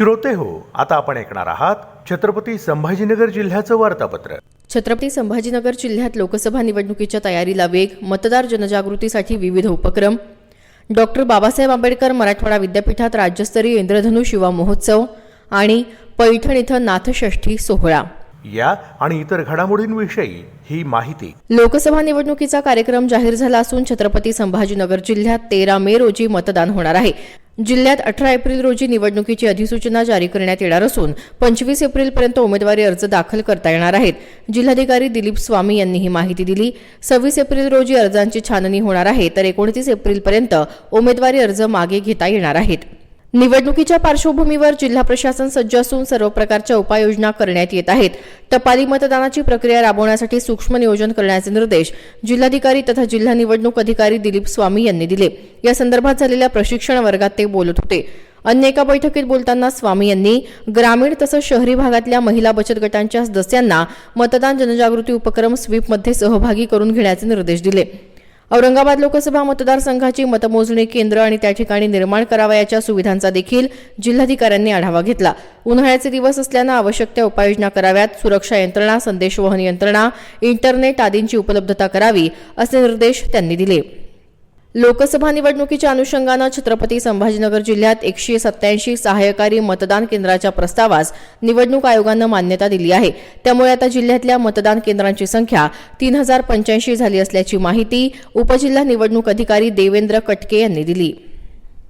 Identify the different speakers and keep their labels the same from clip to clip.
Speaker 1: श्रोते हो. आता आपण ऐकणार आहात छत्रपती संभाजीनगर जिल्ह्याचं वार्तापत्र.
Speaker 2: छत्रपती संभाजीनगर जिल्ह्यात लोकसभा निवडणुकीच्या तयारीला वेग मतदार जनजागृतीसाठी विविध उपक्रम. डॉक्टर बाबासाहेब आंबेडकर मराठवाडा विद्यापीठात राज्यस्तरीय इंद्रधनु शिवा महोत्सव आणि पैठण इथं नाथषष्ठी सोहळा.
Speaker 1: या आणि इतर घडामोडींविषयी ही माहिती.
Speaker 2: लोकसभा निवडणुकीचा कार्यक्रम जाहीर झाला असून छत्रपती संभाजीनगर जिल्ह्यात तेरा मे रोजी मतदान होणार आहे. जिल्ह्यात अठरा एप्रिल रोजी निवडणुकीची अधिसूचना जारी करण्यात येणार असून पंचवीस एप्रिलपर्यंत उमेदवारी अर्ज दाखल करता येणार आहेत. जिल्हाधिकारी दिलीप स्वामी यांनी ही माहिती दिली. सव्वीस एप्रिल रोजी अर्जांची छाननी होणार आहे तर एकोणतीस एप्रिलपर्यंत उमेदवारी अर्ज मागे घेता येणार आहेत. निवडणुकीच्या पार्श्वभूमीवर जिल्हा प्रशासन सज्ज असून सर्व प्रकारच्या उपाययोजना करण्यात येत आहेत. टपाली मतदानाची प्रक्रिया राबवण्यासाठी सूक्ष्म नियोजन करण्याचे निर्देश जिल्हाधिकारी तथा जिल्हा निवडणूक अधिकारी दिलीप स्वामी यांनी दिले. या संदर्भात झालेल्या प्रशिक्षण वर्गात ते बोलत होते. अन्य एका बैठकीत बोलताना स्वामी यांनी ग्रामीण तसंच शहरी भागातल्या महिला बचत गटांच्या सदस्यांना मतदान जनजागृती उपक्रम स्वीपमध्ये सहभागी करून घेण्याचे निर्देश दिले. औरंगाबाद लोकसभा मतदारसंघाची मतमोजणी केंद्र आणि त्या ठिकाणी निर्माण करावयाच्या सुविधांचा देखील जिल्हाधिकाऱ्यांनी आढावा घेतला. उन्हाळ्याचे दिवस असल्यानं आवश्यक त्या उपाययोजना कराव्यात. सुरक्षा यंत्रणा संदेशवहन यंत्रणा इंटरनेट आदींची उपलब्धता करावी असे निर्देश त्यांनी दिले. लोकसभा निवडणुकीच्या अनुषंगानं छत्रपती संभाजीनगर जिल्ह्यात एकशे सत्याऐंशी सहाय्यकारी मतदान केंद्राच्या प्रस्तावास निवडणूक आयोगानं मान्यता दिली आहे. त्यामुळे आता जिल्ह्यातल्या मतदान केंद्रांची संख्या तीन हजार पंच्याऐंशी झाली असल्याची माहिती उपजिल्हा निवडणूक अधिकारी देवेंद्र कटके यांनी दिली.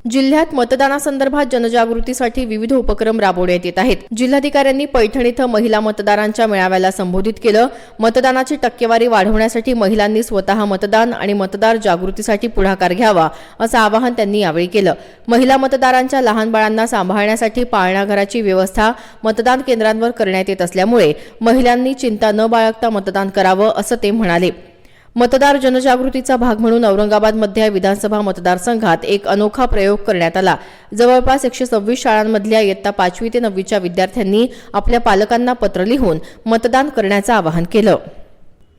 Speaker 2: जिल्ह्यात मतदानासंदर्भात जनजागृतीसाठी विविध उपक्रम राबवण्यात येत आहेत. जिल्हाधिकाऱ्यांनी पैठण इथं महिला मतदारांच्या मेळाव्याला संबोधित केलं. मतदानाची टक्केवारी वाढवण्यासाठी महिलांनी स्वतः मतदान आणि मतदार जागृतीसाठी पुढाकार घ्यावा असं आवाहन त्यांनी यावेळी केलं. महिला मतदारांच्या लहान बाळांना सांभाळण्यासाठी पाळणाघराची व्यवस्था मतदान केंद्रांवर करण्यात येत असल्यामुळे महिलांनी चिंता न बाळगता मतदान करावं असं ते म्हणाले. मतदार जनजागृतीचा भाग म्हणून औरंगाबादमधल्या विधानसभा मतदारसंघात एक अनोखा प्रयोग करण्यात आला. जवळपास एकशे सव्वीस शाळांमधल्या इयत्ता पाचवी ते नववीच्या विद्यार्थ्यांनी आपल्या पालकांना पत्र लिहून मतदान करण्याचं आवाहन केलं.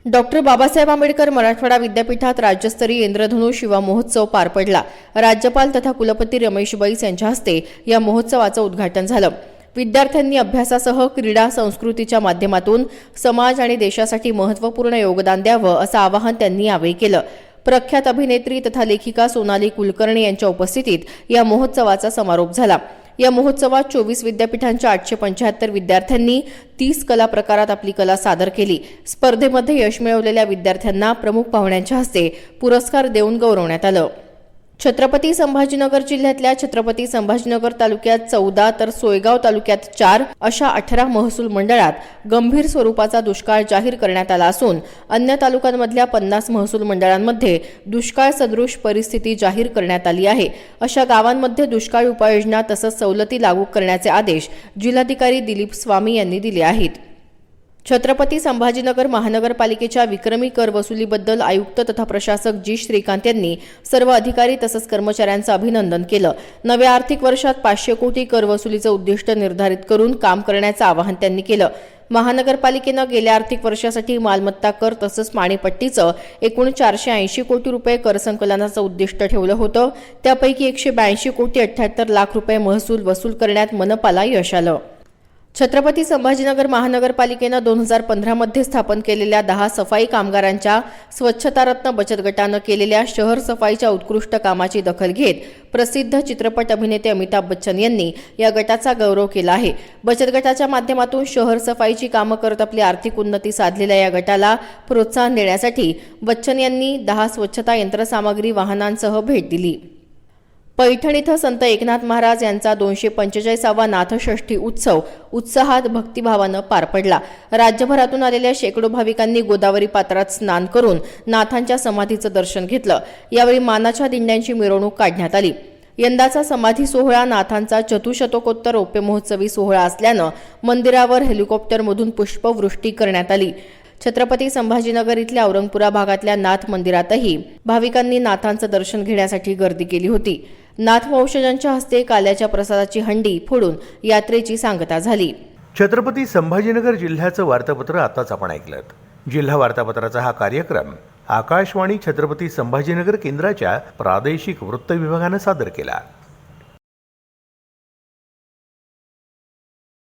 Speaker 2: डॉक्टर बाबासाहेब आंबेडकर मराठवाडा विद्यापीठात राज्यस्तरीय इंद्रधनु शिवा महोत्सव पार पडला. राज्यपाल तथा कुलपती रमेश बैस यांच्या हस्ते या महोत्सवाचं उद्घाटन झालं. विद्यार्थ्यांनी अभ्यासासह क्रीडा संस्कृतीच्या माध्यमातून समाज आणि देशासाठी महत्त्वपूर्ण योगदान द्यावं असं आवाहन त्यांनी यावेळी केलं. प्रख्यात अभिनेत्री तथा लेखिका सोनाली कुलकर्णी यांच्या उपस्थितीत या महोत्सवाचा समारोप झाला. या महोत्सवात चोवीस विद्यापीठांच्या आठशे पंच्याहत्तर विद्यार्थ्यांनी तीस कला प्रकारात आपली कला सादर केली. स्पर्धेमध्ये यश मिळवलेल्या विद्यार्थ्यांना प्रमुख पाहुण्यांच्या हस्ते पुरस्कार देऊन गौरवण्यात आलं. छत्रपती संभाजीनगर जिल्ह्यातल्या छत्रपती संभाजीनगर तालुक्यात चौदा तर सोयगाव तालुक्यात चार अशा अठरा महसूल मंडळात गंभीर स्वरूपाचा दुष्काळ जाहीर करण्यात आला असून अन्य तालुक्यांमधल्या पन्नास महसूल मंडळांमध्ये दुष्काळ सदृश परिस्थिती जाहीर करण्यात आली आहे. अशा गावांमध्ये दुष्काळ उपाययोजना तसंच सवलती लागू करण्याचे आदेश जिल्हाधिकारी दिलीप स्वामी यांनी दिले आहेत. छत्रपती संभाजीनगर महानगरपालिकेच्या विक्रमी कर वसुलीबद्दल आयुक्त तथा प्रशासक जी. श्रीकांत यांनी सर्व अधिकारी तसंच कर्मचाऱ्यांचं अभिनंदन केलं. नव्या आर्थिक वर्षात पाचशे कोटी कर वसुलीचं उद्दिष्ट निर्धारित करून काम करण्याचं आवाहन त्यांनी केलं. महानगरपालिकेनं गेल्या आर्थिक वर्षासाठी मालमत्ता कर तसंच पाणीपट्टीचं एकूण चारशे ऐंशी कोटी रुपये कर संकलनाचं उद्दिष्ट ठेवलं होतं. त्यापैकी एकशे ब्याऐंशी कोटी अठ्ठ्याहत्तर लाख रुपये महसूल वसूल करण्यात मनपाला यश आलं. छत्रपती संभाजीनगर महानगरपालिकेनं दोन हजार पंधरामध्ये स्थापन केलेल्या दहा सफाई कामगारांच्या स्वच्छतारत्न बचत गटानं केलेल्या शहर सफाईच्या उत्कृष्ट कामाची दखल घेत प्रसिद्ध चित्रपट अभिनेते अमिताभ बच्चन यांनी या गटाचा गौरव केला आहे. बचत गटाच्या माध्यमातून शहर सफाईची कामं करत आपली आर्थिक उन्नती साधलेल्या या गटाला प्रोत्साहन देण्यासाठी बच्चन यांनी दहा स्वच्छता यंत्रसामग्री वाहनांसह भेट दिली. पैठण इथं संत एकनाथ महाराज यांचा दोनशे पंचेचाळीसावा नाथषष्ठी उत्सव उत्साहात भक्तिभावानं पार पडला. राज्यभरातून आलेल्या शेकडो भाविकांनी गोदावरी पात्रात स्नान करून नाथांच्या समाधीचं दर्शन घेतलं. यावेळी मानाच्या दिंड्यांची मिरवणूक काढण्यात आली. यंदाचा समाधी सोहळा नाथांचा चतुशतकोत्तर महोत्सवी सोहळा असल्यानं मंदिरावर हेलिकॉप्टरमधून पुष्पवृष्टी करण्यात आली. छत्रपती संभाजीनगर इथल्या औरंगपुरा भागातल्या नाथ मंदिरातही भाविकांनी नाथांचं दर्शन घेण्यासाठी गर्दी केली होती. नाथ वंशजांच्या हस्ते काल्याच्या प्रसादाची हंडी फोडून यात्रेची सांगता झाली.
Speaker 1: छत्रपती संभाजीनगर जिल्ह्याचं वार्तापत्र आताच आपण ऐकलं जिल्हा वार्तापत्राचा हा कार्यक्रम आकाशवाणी छत्रपती संभाजीनगर केंद्राच्या प्रादेशिक वृत्त विभागानं सादर केला.